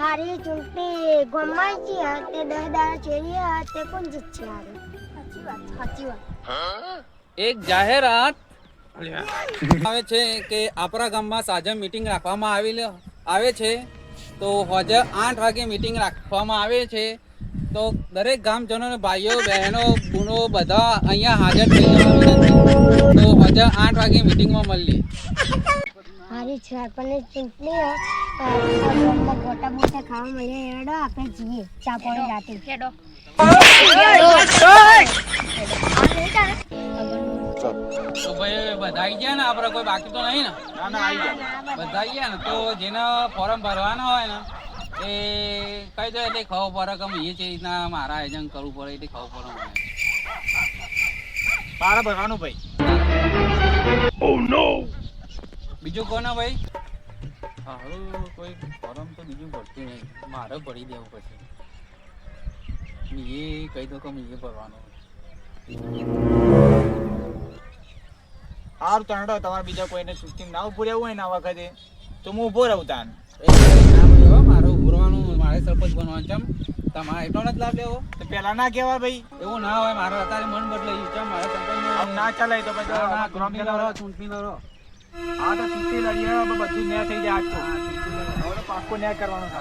હારી ચૂંટણી ગોમાં છે તે દસ દાડા ચેરી તે કોણ જીતશે હારી? સાચી વાત સાચી વાત. એક જાહેરાત આવે છે કે આપણા ગામમાં સાંજે મીટિંગ રાખવામાં આવી આવે છે. તો હોજે આઠ વાગે મીટિંગ રાખવામાં આવે છે. તો દરેક ગામજનોને ભાઈઓ બહેનો બુનો બધા અહીંયા હાજર થઈ જવાનું તો હોજે આઠ વાગે મીટિંગમાં મળીએ. હારી સરપંચની ચૂંટણી અ, આ ગામમાં ગોટા બોટા ખાવા મળે હેડો આપણે જઈએ ચા પાણી રાતે હેડો તો ભાઈ બધા આવી ગયા ને આપણે કોઈ બાકી તો નહીં ને? બધા આવી ગયા ને તો જેને ફોર્મ ભરવાનો હોય ને એ કહી દો એટલે ખબર પડે કે એ છે રીતના મારા આયોજન કરવું પડે એટલે ખબર પડે મને ભરવાનું ભાઈ બીજું કોને ભાઈ? હારું કોઈ ફોર્મ તો બીજું ભરતું નહીં. મારે ભરી દેવું પછી. એ કહી દો કે મેં એ ભરવાનું. સારું તો હેડો તમારે બીજા કોઈને સુસ્તી ના ઉભું રહેવું હોય ને આ વખતે તો હું ઊભો રહું તાન. મારે ઉભરવાનું મારે સરપંચ બનવાનું ચમ તમારે એટલો નથી લાભ લેવો. તો પેલા ના કહેવાય ભાઈ. એવું ના હોય મારે અત્યારે મન બદલાયું ચમ મારે સરપંચ આમ ના ચાલે તો પછી ચૂંટણી લડો હા તો લડીએ. હવે બધું ન્યાય થઈ જાય આજ હવે પાક્કો ન્યાય કરવાનો છે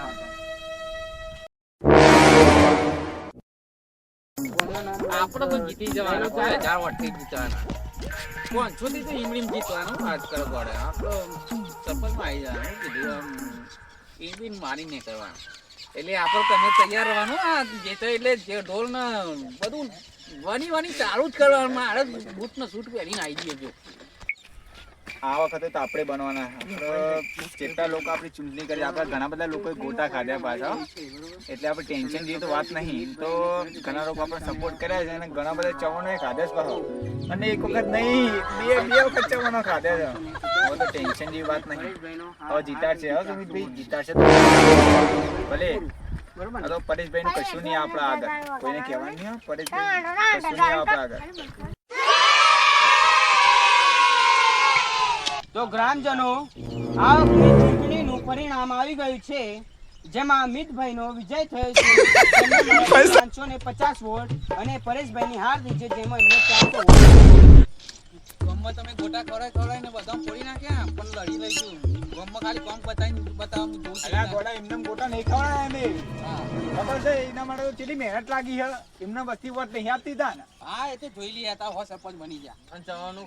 આપણે તો જીતી જવાના કોઈ હજાર વોટથી જીતવાના. પાંચસો થી તો ઈમડીમ જીતવાનું વાત કરો પડે આપણો સરપંચમાં આવી જવાનું. કીધું ઈમડીમ મારી નહીં કરવાનું. એટલે આપણે તમે તૈયાર રહેવાનું. આ જે તો એટલે જે ઢોલ ને બધું વની વની ચાલુ જ કરવાનું. મારે બુટ ને સૂટ પહેરીને આવી જજો આ વખતે તો આપણે બનવાના કેટલા લોકો આપણી ચૂંટણી કરી, આપણા ઘણા બધા લોકોએ ગોટા ખાધ્યા પાછા. એટલે આપણે ટેન્શન જેવી તો વાત નહીં. તો ઘણા લોકો આપણે સપોર્ટ કર્યા છે અને ઘણા બધા ચવણો ખાધા છે પાછો. અને એક વખત નહીં, બે બે વખત ચવણો ખાધા છે. હવે તો ટેન્શન જેવી વાત નહીં. હવે જીતાડશે હવે સુમિતભાઈ જીતાડશે છે ભલે. તો પરેશભાઈ કશું નહીં આપણા આગળ. કોઈને કહેવાનું નહીં પરેશભાઈ. કશું નહીં આપણા આગળ. તો ગ્રામજનો આ વખતે ચૂંટણીનું પરિણામ આવી ગયું છે જેમાં અમિતભાઈનો વિજય થયો છે. પાંચસો ને પચાસ વોટ અને પરેશભાઈની હાર થઈ છે જેમાં એમને ચારસો વોટ. ગમમાં તમે ગોટા ખવડાય ખવડાય ને બધા ફોડી નાખ્યા પણ લડી લઈશું ગમમાં ખાલી કોમ બતાવીને બતાવું જોઉં અલા ગોડા એમને ગોટા નહીં ખવડાય અમે. ખબર છે એના માટે તો કેટલી મહેનત લાગી છે. એમને બસ્તી વોટ નહીં આપતી તા ને. હા એ તો જોઈ લીયા તા હો સરપંચ બની ગયા. અને જવાનું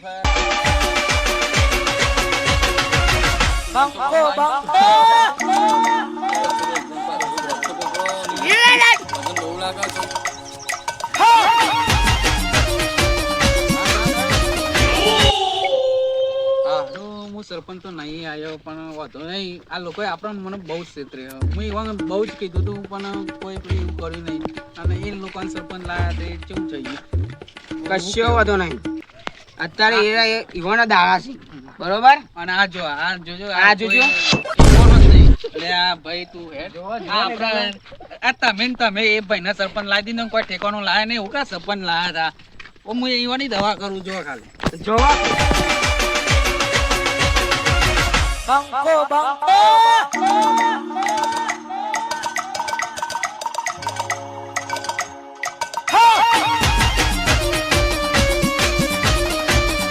હું સરપંચ તો નહીં આવ્યો પણ વાંધો નહીં. આ લોકોએ આપણને મને બહુ જ છેતરે મેં એવા બહુ જ કીધું હતું પણ કોઈ પણ એવું કર્યું નહીં અને એ લોકોને સરપંચ લાયા તે કેમ થઈ ગયું કશો વાંધો નહીં અત્યારે એ ઈવાના દાડા છે. બરોબર? અને આ જો આ જોજો આ જોજો. આ ભાઈ તું આ ને તમે તમે એ ભાઈને સરપંચ લાવી દીધો ને કોઈ ઠેકાણું લાયા નહીં હું કા સરપંચ લાયા હતા. ઓ હું ઈવાની દવા કરું જો ખાલી. જોવા. બંકો બંકો.